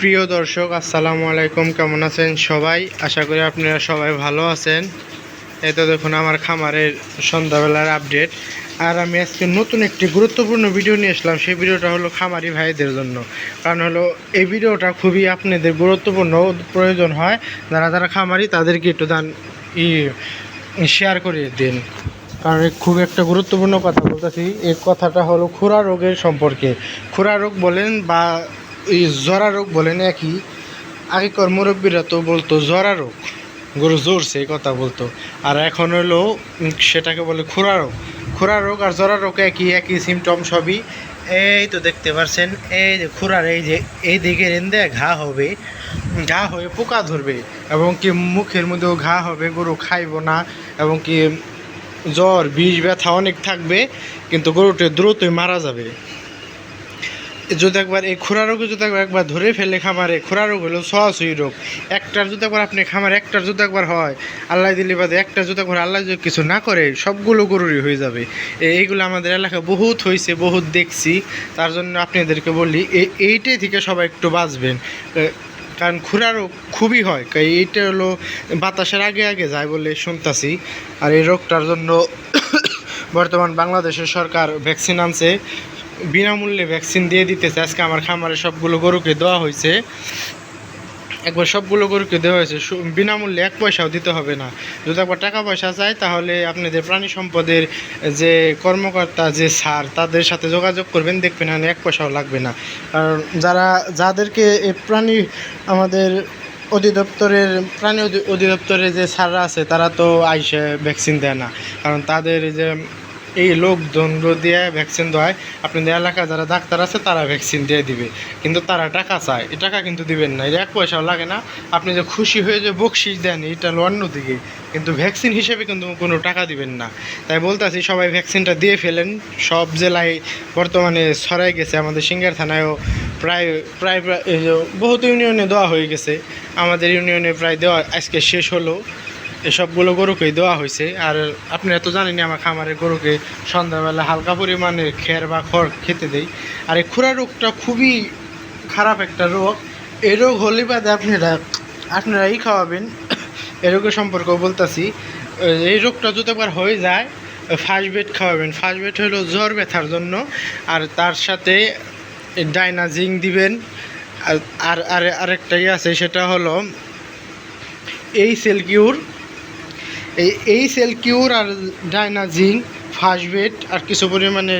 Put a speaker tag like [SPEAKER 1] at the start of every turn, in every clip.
[SPEAKER 1] প্রিয় দর্শক, আসসালামু আলাইকুম। কেমন আছেন সবাই? আশা করি আপনারা সবাই ভালো আছেন। তো দেখুন, আমার খামারের সন্ধ্যাবেলার আপডেট। আর আমি আজকে নতুন একটি গুরুত্বপূর্ণ ভিডিও নিয়ে আসলাম। সেই ভিডিওটা হলো খামারি ভাইদের জন্য। কারণ হলো, এই ভিডিওটা খুবই আপনাদের গুরুত্বপূর্ণ প্রয়োজন হয়। যারা যারা খামারি, তাদেরকে একটু দান, ই শেয়ার করে দিন। কারণ খুব একটা গুরুত্বপূর্ণ কথা বলতেছি। এই কথাটা হলো খুরা রোগের সম্পর্কে। খুরা রোগ বলেন বা জরা রোগ বলেন একই আগেকার মুরব্বীরা তো বলতো জরা রোগ। গরু জোরছে, এই কথা বলতো। আর এখন হলো সেটাকে বলে খুরা রোগ। খুরা রোগ আর জরা রোগ একই একই সিমটম সবই। এই তো দেখতে পাচ্ছেন এই যে খুরার এই যে, এই দিকে রেন্দে ঘা হবে। ঘা হয়ে পোকা ধরবে, এবং কি মুখের মধ্যেও ঘা হবে, গরু খাইব না, এবং কি জ্বর, বিষ, ব্যথা অনেক থাকবে, কিন্তু গরুটা দ্রুতই মারা যাবে। যদি একবার এই খোরা রোগে যদি একবার ধরে ফেলে খামারে, খোরা রোগ হলো সহসই রোগ। একটার যদি একবার আপনি খামার, একটার যদি একবার হয়, আল্লাহ দিলে বাদে একটা যদি একবার আল্লাহ যদি কিছু না করে, সবগুলো গরুরই হয়ে যাবে। এইগুলো আমাদের এলাকায় বহুত হয়েছে বহুত দেখছি। তার জন্য আপনাদেরকে বলি এই- এইটাই থেকে সবাই একটু বাঁচবেন। কারণ খুরা রোগ খুবই হয়। এইটা হলো বাতাসের আগে আগে যায় বলে শুনতাছি। আর এই রোগটার জন্য বর্তমান বাংলাদেশের সরকার ভ্যাকসিন আনছে। বিনামূল্যে ভ্যাকসিন দিয়ে দিতেছে। আজকে আমার খামারে সবগুলো গরুকে দেওয়া হয়েছে। একবার সবগুলো গরুকে দেওয়া হয়েছে বিনামূল্যে এক পয়সাও দিতে হবে না। যদি একবার টাকা পয়সা চায়, তাহলে আপনাদের প্রাণী সম্পদের যে কর্মকর্তা, যে স্যার, তাদের সাথে যোগাযোগ করবেন, দেখবেন এক পয়সাও লাগবে না। কারণ যারা, যাদেরকে প্রাণী আমাদের অধিদপ্তরের, প্রাণী অধি- অধিদপ্তরের যে স্যাররা আছে, তারা তো আইসে ভ্যাকসিন দেয় না। কারণ তাদের যে এই লোকজনগুলো দিয়ে ভ্যাকসিন দেওয়ায় আপনাদের এলাকায় যারা ডাক্তার আছে, তারা ভ্যাকসিন দিয়ে দিবে। কিন্তু তারা টাকা চায়। এই টাকা কিন্তু দিবেন না। এক পয়সাও লাগে না। আপনি যে খুশি হয়ে যে বকশিস দেন এটা হলো অন্যদিকে কিন্তু ভ্যাকসিন হিসেবে কিন্তু কোনো টাকা দিবেন না। তাই বলতেছি, সবাই ভ্যাকসিনটা দিয়ে ফেলেন। সব জেলায় বর্তমানে ছড়াই গেছে। আমাদের সিঙ্গার থানায়ও প্রায় প্রায় প্রায় বহুত ইউনিয়নে দেওয়া হয়ে গেছে। আমাদের ইউনিয়নে প্রায় দেওয়া আজকে শেষ হলো। এসবগুলো গরুকেই দেওয়া হয়েছে। আর আপনারা তো জানেনই আমার খামারের গরুকে সন্ধ্যাবেলা হালকা পরিমাণে খের বা খড় খেতে দেই। আর এই খুরা রোগটা খুবই খারাপ একটা রোগ। এই রোগ হলে বাদে আপনারা, আপনারাই খাওয়াবেন। এই রোগের সম্পর্কেও বলতেছি। এই রোগটা যদি একবার হয়ে যায়, ফার্স্ট বেড খাওয়াবেন। ফার্স্ট বেড হলো জ্বর ব্যথার জন্য। আর তার সাথে ডাইনাজিং দিবেন। আর- আর আর আরেকটাই আছে, সেটা হলো এই সেল কিউর এই এই সেল কিউর আর ডাইনাজিং ফার্স্টবেট আর কিছু পরিমাণে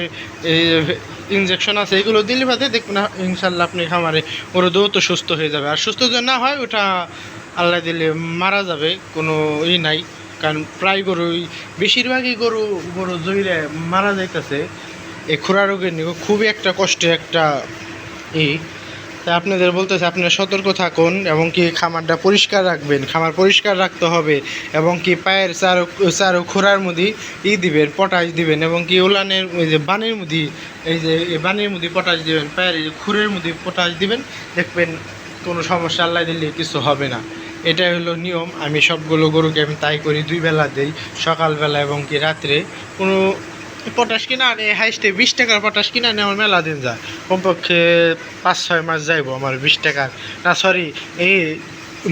[SPEAKER 1] ইনজেকশন আছে, এগুলো দিলে বাদে দেখবেন ইনশাল্লাহ আপনি খামারে ওর দ্রুত সুস্থ হয়ে যাবে। আর সুস্থ যদি না হয়, ওটা আল্লাহ দিলে মারা যাবে, কোনো ই নাই। কারণ প্রায় গরুই বেশিরভাগই গরু গরু জইরে মারা যাইতেছে। এই খুরা রোগের নিয়ে খুবই একটা কষ্টের একটা ই। তাই আপনাদের বলতেছে আপনারা সতর্ক থাকুন এবং কি খামারটা পরিষ্কার রাখবেন। খামার পরিষ্কার রাখতে হবে এবং কি পায়ের চারো চারো খোরার মধ্যে ই দিবেন, পটাশ দিবেন এবং কি উলানের ওই যে বানের মধ্যে এই যে বানের মধ্যে পটাশ দিবেন, পায়ের এই যে খুরের মধ্যে পটাশ দিবেন, দেখবেন কোনো সমস্যা আল্লাহ দিলে কিছু হবে না। এটাই হলো নিয়ম, আমি সবগুলো গরুকে আমি তাই করি, দুই বেলা দিই, সকালবেলা এবং কি রাত্রে। কোনো পটাশ কিনা আনে হাইস্টে বিশ টাকার পটাশ কিনা আমার মেলা দিন যায়। কমপক্ষে পাঁচ, ছয় মাস যাইব আমার বিশ টাকার। না সরি এই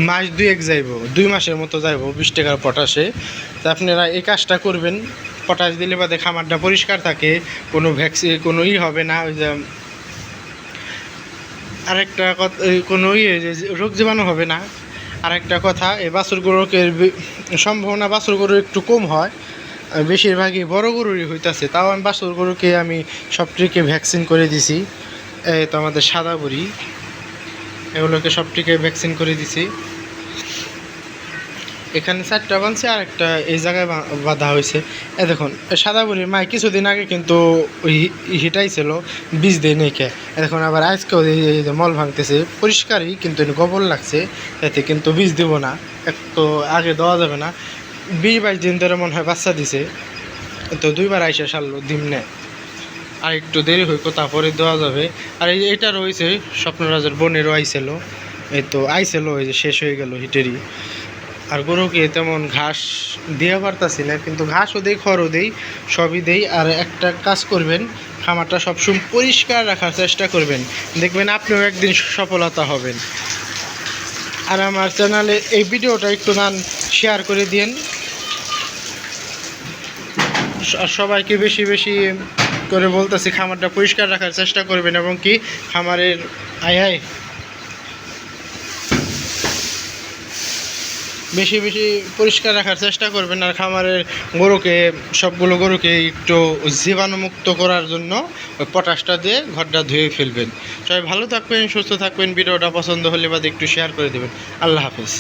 [SPEAKER 1] মাস দুই এক যাইব, দুই মাসের মতো যাইব বিশ টাকার পটাশে। তা আপনারা এই কাজটা করবেন, পটাশ দিলে বাদে খামারটা পরিষ্কার থাকে, কোনো ভ্যাকসিন কোনো ই হবে না, ওই যে আরেকটা কথা কোনো ইয়ে রোগ জীবাণু হবে না। আরেকটা কথা, এই বাছুর গরুকে সম্ভাবনা বাছুর গরু একটু কম হয়। বেশিরভাগই বড় গরুরই হইতাছে। তাও আমি বাছুর গরুকে আমি সবটিকে ভ্যাকসিন করে দিছি। এই তো আমাদের সাদা বুড়ি। এগুলোকে সবটিকে ভ্যাকসিন করে দিছি। এখানে চারটা বানছে আর একটা এই জায়গায় বাঁধা হয়েছে এ দেখুন সাদা বুড়ির মায় কিছুদিন আগে কিন্তু ওই হিটাইছিল, বীজ দিয়ে নেকে দেখুন, আবার আজকেও মল ভাঙতেছে। পরিষ্কারই কিন্তু গোবর লাগছে, এতে কিন্তু বীজ দেবো না। এক তো আগে দেওয়া যাবে না। বিশ বাইশ দিন ধরে মনে হয় বাচ্চা দিছে। তো দুইবার আইসা সারলো ডিম নেয় আর একটু দেরি হইকো তারপরে দেওয়া যাবে। আর এই এটা রয়েছে, স্বপ্নরাজের বোনেরও আইসেলো। এই তো আইছিল ওই যে শেষ হয়ে গেল হিটেরই। আর গরুকে তেমন ঘাস দেওয়া পারতাছি না, কিন্তু ঘাসও দেই, খড়ও দেই, সবই দেই। আর একটা কাজ করবেন, খামারটা সবসময় পরিষ্কার রাখার চেষ্টা করবেন। দেখবেন আপনিও একদিন সফলতা হবেন। আর আমার চ্যানেলে এই ভিডিওটা একটু নান শেয়ার করে দিন সবাইকে বেশি বেশি করে বলতেছি, খামারটা পরিষ্কার রাখার চেষ্টা করবেন এবং কি খামারের আয় আয় বেশি বেশি পরিষ্কার রাখার চেষ্টা করবেন আর খামারের গরুকে, সবগুলো গরুকে একটু জীবাণুমুক্ত করার জন্য ওই পটাশটা দিয়ে ঘরটা ধুয়ে ফেলবেন। সবাই ভালো থাকবেন, সুস্থ থাকবেন, ভিডিওটা পছন্দ হলে বাদে একটু শেয়ার করে দেবেন। আল্লাহ হাফেজ।